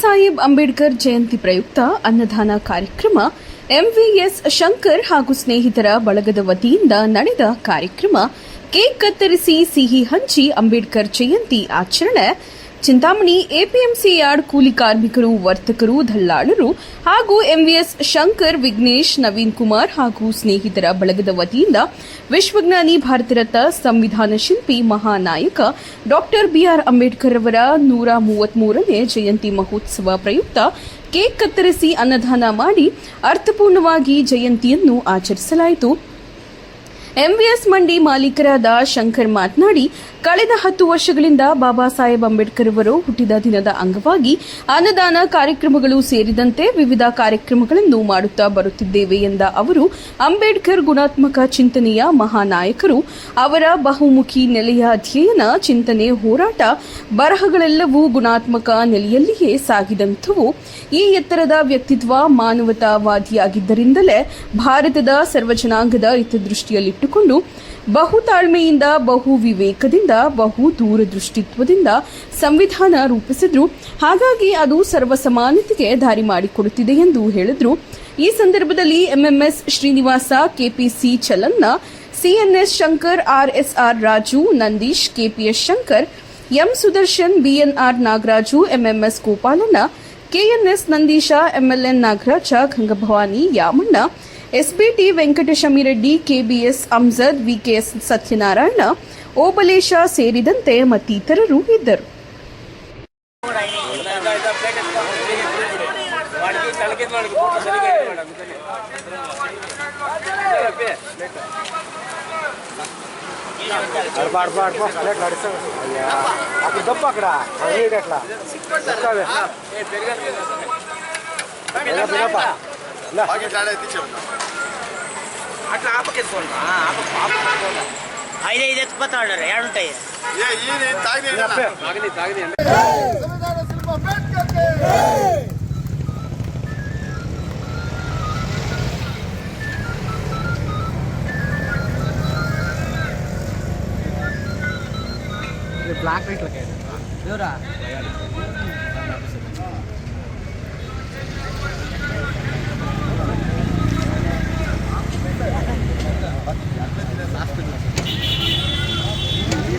ಸಾಹೇಬ್ ಅಂಬೇಡ್ಕರ್ ಜಯಂತಿ ಪ್ರಯುಕ್ತ ಅನ್ನದಾನ ಕಾರ್ಯಕ್ರಮ, ಎಂವಿಎಸ್ ಶಂಕರ್ ಹಾಗೂ ಸ್ನೇಹಿತರ ಬಳಗದ ವತಿಯಿಂದ ನಡೆದ ಕಾರ್ಯಕ್ರಮ, ಕೇಕ್ ಕತ್ತರಿಸಿ ಸಿಹಿ ಹಂಚಿ ಅಂಬೇಡ್ಕರ್ ಜಯಂತಿ ಆಚರಣೆ ಚಿಂತಾಮಣಿ, ಎಪಿಎಂಸಿ ಯಾರ್ಡ್ ಕೂಲಿ ಕಾರ್ಮಿಕರು, ವರ್ತಕರು, ದಲ್ಲಾಳರು ಹಾಗೂ ಎಂವಿಎಸ್ ಶಂಕರ್, ವಿಘ್ನೇಶ್, ನವೀನ್ ಕುಮಾರ್ ಹಾಗೂ ಸ್ನೇಹಿತರ ಬಳಗದ ವತಿಯಿಂದ ವಿಶ್ವಜ್ಞಾನಿ ಭಾರತ ರತ್ನ ಸಂವಿಧಾನ ಶಿಲ್ಪಿ ಮಹಾನಾಯಕ ಡಾಕ್ಟರ್ ಬಿಆರ್ ಅಂಬೇಡ್ಕರ್ ಅವರ ನೂರ ಮೂವತ್ಮೂರನೇ ಜಯಂತಿ ಮಹೋತ್ಸವ ಪ್ರಯುಕ್ತ ಕೇಕ್ ಕತ್ತರಿಸಿ ಅನ್ನದಾನ ಮಾಡಿ ಅರ್ಥಪೂರ್ಣವಾಗಿ ಜಯಂತಿಯನ್ನು ಆಚರಿಸಲಾಯಿತು. ಎಂವಿಎಸ್ ಮಂಡಿ ಮಾಲೀಕರಾದ ಶಂಕರ್ ಮಾತನಾಡಿ ಕಳೆದ ಹತ್ತು ವರ್ಷಗಳಿಂದ ಬಾಬಾ ಸಾಹೇಬ್ ಅಂಬೇಡ್ಕರ್ ಅವರು ಹುಟ್ಟಿದ ದಿನದ ಅಂಗವಾಗಿ ಅನ್ನದಾನ ಕಾರ್ಯಕ್ರಮಗಳು ಸೇರಿದಂತೆ ವಿವಿಧ ಕಾರ್ಯಕ್ರಮಗಳನ್ನು ಮಾಡುತ್ತಾ ಬರುತ್ತಿದ್ದೇವೆ ಎಂದ ಅವರು, ಅಂಬೇಡ್ಕರ್ ಗುಣಾತ್ಮಕ ಚಿಂತನೆಯ ಮಹಾನಾಯಕರು, ಅವರ ಬಹುಮುಖಿ ನೆಲೆಯ ಅಧ್ಯಯನ, ಚಿಂತನೆ, ಹೋರಾಟ, ಬರಹಗಳೆಲ್ಲವೂ ಗುಣಾತ್ಮಕ ನೆಲೆಯಲ್ಲಿಯೇ ಸಾಗಿದಂಥವು. ಈ ಎತ್ತರದ ವ್ಯಕ್ತಿತ್ವ ಮಾನವತಾವಾದಿಯಾಗಿದ್ದರಿಂದಲೇ ಭಾರತದ ಸರ್ವಜನಾಂಗದ ಹಿತದೃಷ್ಟಿಯಲ್ಲಿಟ್ಟುಕೊಂಡು ಬಹು ತಾಳ್ಮೆಯಿಂದ ಬಹು ವಿವೇಕದಿಂದ ಬಹು ದೂರದೃಷ್ಟಿತ್ವದಿಂದ ಸಂವಿಧಾನ ರೂಪಿಸಿದ್ರು. ಹಾಗಾಗಿ ಅದು ಸರ್ವ ಸಮಾನತೆಗೆ ದಾರಿ ಮಾಡಿಕೊಡುತ್ತಿದೆ ಎಂದು ಹೇಳಿದ್ರು. ಈ ಸಂದರ್ಭದಲ್ಲಿ MMS Srinivasa, KPC Chalanna, CNS Shankar, RSR Raju, Nandish, KPS Shankar, M Sudarshan, BNR Nagaraju, MMS Gopalanna, KNS Nandisha, MLN Nagaraja, Gangabhavani, Yamanna SBT Venkatashamireddy KBS Amjad VKS Satyanarayana Obalesha ಸೇರಿದಂತೆ ಮತ್ತಿತರರು ಇದ್ದರು. ಇಲ್ಲ అట్లా ఆపకేసుకోండి. ఐదు ఐదు ఎత్తుపోతా ఉన్నారు ఏడుంటాయి తాగినాయి తాగినాయి బ్లాక్ రైట్లకే దేవురా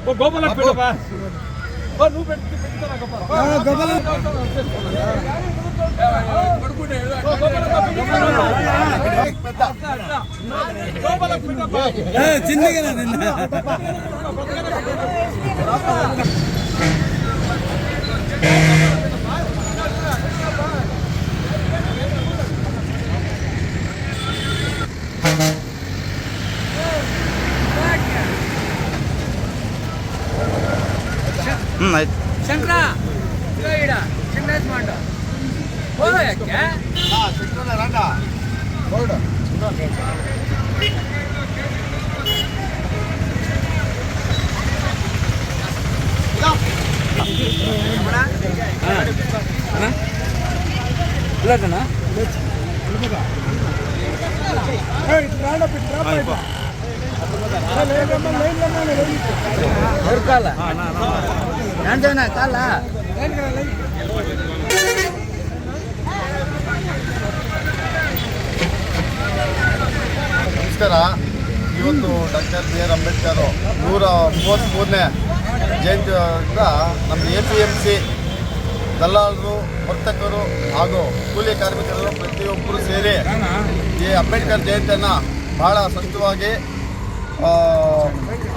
ఓ గోపాల పెట్టవా? ఓ నువ్వు పెట్టి పెట్టుకోరా గోపాల గోపాల చిన్నగా Thank you. ಶಂಕರ ಇಡ ಶಂಕರಾಜ್ ಮಾಡ ಹೋದ ಯಾಕೆ ಕಾಲ ನಮಸ್ಕಾರ. ಇವತ್ತು ಡಾಕ್ಟರ್ ಬಿ ಆರ್ ಅಂಬೇಡ್ಕರ್ ನೂರ ಮೂವತ್ತ್ಮೂರನೇ ಜಯಂತಿಯಿಂದ ನಮ್ಮ ಎ ಪಿ ಎಂ ಸಿ ದಲ್ಲಾಳರು ವರ್ತಕರು ಹಾಗೂ ಕೂಲಿ ಕಾರ್ಮಿಕರು ಪ್ರತಿಯೊಬ್ಬರು ಸೇರಿ ಈ ಅಂಬೇಡ್ಕರ್ ಜಯಂತಿಯನ್ನು ಭಾಳ ಸಂತವಾಗಿ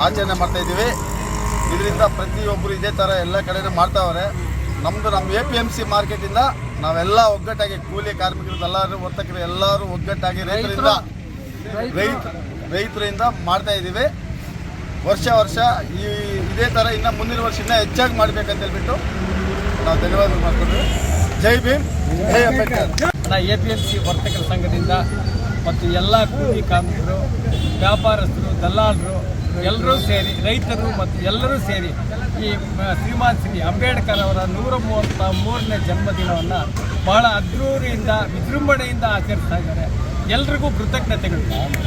ಆಚರಣೆ ಮಾಡ್ತಾಯಿದ್ದೀವಿ ಇದರಿಂದ ಪ್ರತಿಯೊಬ್ಬರು ಇದೇ ಥರ ಎಲ್ಲ ಕಡೆನೂ ಮಾಡ್ತಾವ್ರೆ. ನಮ್ಮದು ನಮ್ಮ ಎ ಪಿ ಎಂ ಸಿ ಮಾರ್ಕೆಟಿಂದ ನಾವೆಲ್ಲ ಒಗ್ಗಟ್ಟಾಗಿ ಕೂಲಿ ಕಾರ್ಮಿಕರು ದಲ್ಲಾಳರು ವರ್ತಕರು ಎಲ್ಲರೂ ಒಗ್ಗಟ್ಟಾಗಿ ರೈತರಿಂದ ರೈತ ರೈತರಿಂದ ಮಾಡ್ತಾ ಇದ್ದೀವಿ ವರ್ಷ ವರ್ಷ ಈ ಇದೇ ಥರ ಇನ್ನು ಮುಂದಿನ ವರ್ಷ ಇನ್ನೂ ಹೆಚ್ಚಾಗಿ ಮಾಡಬೇಕಂತ ಹೇಳ್ಬಿಟ್ಟು ನಾವು ಧನ್ಯವಾದ ಮಾಡ್ಕೊಂಡ್ವಿ Jai Bhim Jai Ambedkar. A P M C ವರ್ತಕರ ಸಂಘದಿಂದ ಮತ್ತು ಎಲ್ಲ ಕೂಲಿ ಕಾರ್ಮಿಕರು ವ್ಯಾಪಾರಸ್ಥರು ದಲ್ಲಾಳರು ಎಲ್ಲರೂ ಸೇರಿ, ರೈತರು ಮತ್ತು ಎಲ್ಲರೂ ಸೇರಿ ಈ ಶ್ರೀಮಾನ್ ಶ್ರೀ ಅಂಬೇಡ್ಕರ್ ಅವರ ನೂರ ಮೂವತ್ತ ಮೂರನೇ ಜನ್ಮದಿನವನ್ನು ಬಹಳ ಅದ್ರೂರಿಯಿಂದ ವಿಜೃಂಭಣೆಯಿಂದ ಆಚರಿಸ್ತಾ ಇದ್ದಾರೆ. ಎಲ್ರಿಗೂ ಕೃತಜ್ಞತೆಗಳು.